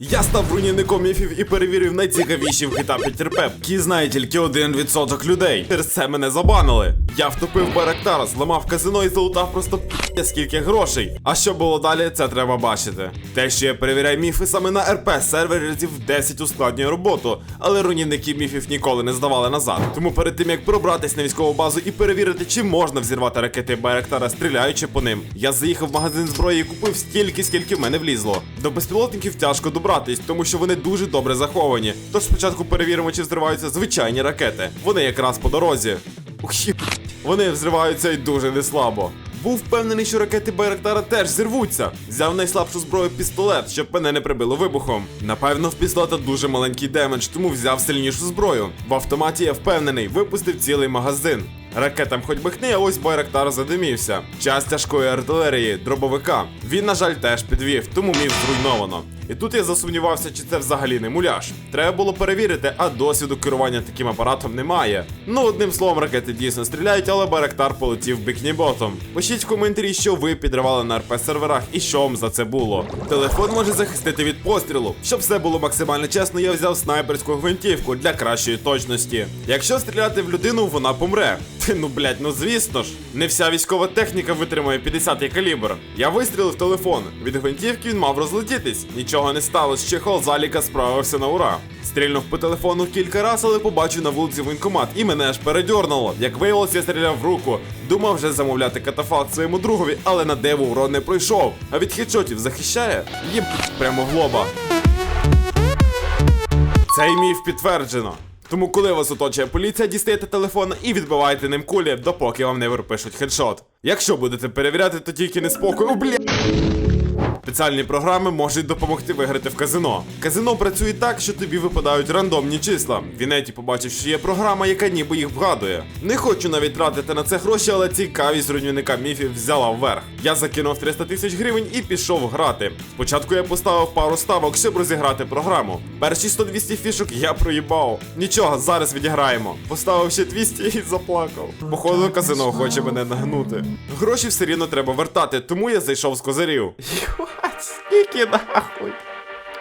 Я став руйнівником міфів і перевірив найцікавіші в 5 RP, які знає тільки 1% людей. Через це мене забанили. Я втопив Байрактара, зламав казино і залутав просто п***е скільки грошей. А що було далі, це треба бачити. Те, що я перевіряю міфи саме на РП сервері разів 10 ускладнює роботу, але руйнівники міфів ніколи не здавали назад. Тому перед тим як пробратись на військову базу і перевірити, чи можна взірвати ракети Байрактара, стріляючи по ним, я заїхав в магазин зброї і купив стільки, скільки в мене влізло. До безпілотників тяжко добратись, тому що вони дуже добре заховані. Тож спочатку перевіримо, чи взриваються звичайні ракети. Вони якраз по дорозі. Ух, вони взриваються і дуже неслабо. Був впевнений, що ракети Байрактара теж зірвуться. Взяв найслабшу зброю пістолет, щоб мене не прибило вибухом. Напевно, в пістолета дуже маленький демедж, тому взяв сильнішу зброю. В автоматі я впевнений, випустив цілий магазин. Ракетам хоч би хни, а ось Байрактар задимівся. Час тяжкої артилерії, дробовика. Він, на жаль, теж підвів, тому міг зруйновано. І тут я засумнівався, чи це взагалі не муляж. Треба було перевірити, а досвіду керування таким апаратом немає. Ну, одним словом, ракети дійсно стріляють, але Байрактар полетів бікніботом. Пишіть в коментарі, що ви підривали на РП серверах і що вам за це було. Телефон може захистити від пострілу. Щоб все було максимально чесно, я взяв снайперську гвинтівку для кращої точності. Якщо стріляти в людину, вона помре. Ну блять, ну звісно ж, не вся військова техніка витримує 50-й калібр. Я вистрілив телефон. Від гвинтівки він мав розлетітись. Нічого не сталося, чехол заліка справився на ура. Стрільнув по телефону кілька раз, але побачив на вулиці воєнкомат і мене аж передьорнуло. Як виявилось, я стріляв в руку. Думав вже замовляти катафалк своєму другові, але на деву урон не пройшов. А від хедшотів захищає? Їб прямо в лоба. Цей міф підтверджено. Тому, коли вас оточує поліція, дістаєте телефон і відбивайте ним кулі, допоки вам не випишуть хедшот. Якщо будете перевіряти, то тільки не спокою. О, бля. Спеціальні програми можуть допомогти виграти в казино. Казино працює так, що тобі випадають рандомні числа. В інеті побачив, що є програма, яка ніби їх вгадує. Не хочу навіть тратити на це гроші, але цікавість руйнівника міфів взяла вверх. Я закинув 300 тисяч гривень і пішов грати. Спочатку я поставив пару ставок, щоб розіграти програму. Перші 100-200 фішок я проїбав. Нічого, зараз відіграємо. Поставив ще 200 і заплакав. Походу, казино хоче мене нагнути. Гроші все рівно треба вертати, тому я зайшов з козирів. Скільки нахуй?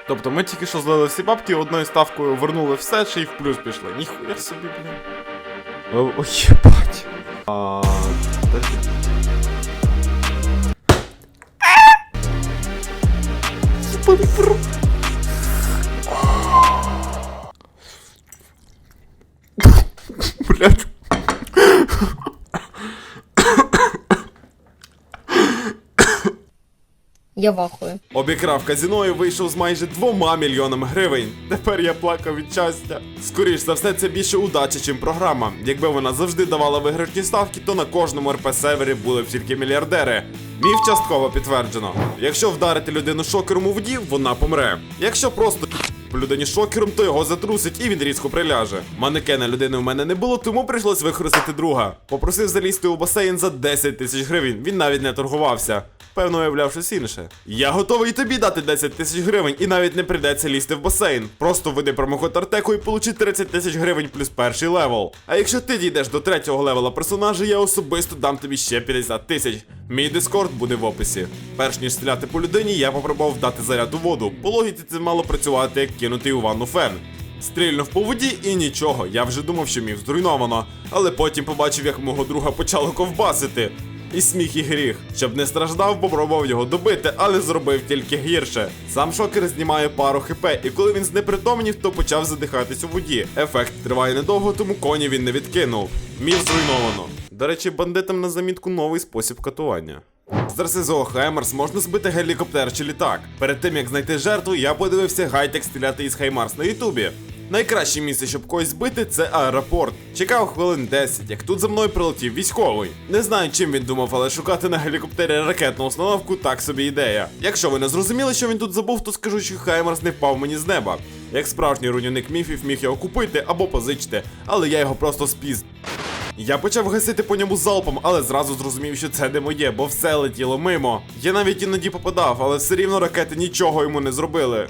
Тобто ми тільки що злили всі бабки, одною ставкою вернули все, ще й в плюс пішли. Ніхуя собі, блін. О, Ой, єбать. А, подожди. Я вахую. Обікрав казіно і вийшов з майже двома мільйонами гривень. Тепер я плакав від щастя. Скоріш за все, це більше удача, чим програма. Якби вона завжди давала виграшні ставки, то на кожному РП сервері були б тільки мільярдери. Міф частково підтверджено. Якщо вдарити людину шокером у воді, вона помре. Якщо просто людині шокером, то його затрусить і він різко приляже. Манекена людини в мене не було, тому прийшлось використати друга. Попросив залізти у басейн за 10 тисяч гривень. Він навіть не торгувався. Певно, уявляв щось інше. Я готовий тобі дати 10 тисяч гривень, і навіть не прийдеться лізти в басейн. Просто введи промокод Артеку і получи 30 тисяч гривень плюс перший левел. А якщо ти дійдеш до третього левела персонажа, я особисто дам тобі ще 50 тисяч. Мій дискорд буде в описі. Перш ніж стріляти по людині, я попробував дати заряд у воду. По логіці це мало працювати, як кинутий у ванну фен. Стрільнув по воді і нічого. Я вже думав, що міф зруйновано. Але потім побачив, як мого друга почало ковбасити. І сміх і гріх. Щоб не страждав, попробував його добити, але зробив тільки гірше. Сам шокер знімає пару хп, і коли він знепритомнів, то почав задихатись у воді. Ефект триває недовго, тому коні він не відкинув. Міф зруйновано. До речі, бандитам на замітку новий спосіб катування. З РСЗО Хаймарс можна збити гелікоптер чи літак. Перед тим як знайти жертву, я подивився гайтек стріляти із Хаймарс на Ютубі. Найкраще місце, щоб когось збити, це аеропорт. Чекав хвилин 10, як тут за мною прилетів військовий. Не знаю, чим він думав, але шукати на гелікоптері ракетну установку так собі ідея. Якщо ви не зрозуміли, що він тут забув, то скажу, що Хаймарс не впав мені з неба. Як справжній руйнівник міфів міг його купити або позичити, але я його просто спіз. Я почав гасити по ньому залпом, але зразу зрозумів, що це не моє, бо все летіло мимо. Я навіть іноді попадав, але все рівно ракети нічого йому не зробили.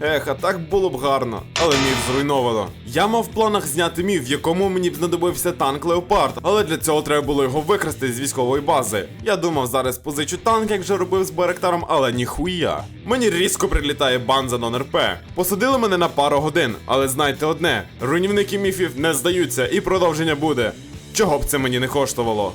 Ех, а так було б гарно, але міф зруйновано. Я мав в планах зняти міф, якому мені б знадобився танк Леопард, але для цього треба було його викрасти з військової бази. Я думав, зараз позичу танк, як вже робив з Байрактаром, але ніхуя. Мені різко прилітає бан за нон-РП. Посадили мене на пару годин, але знайте одне: руйнівники міфів не здаються і продовження буде. Чого б це мені не коштувало?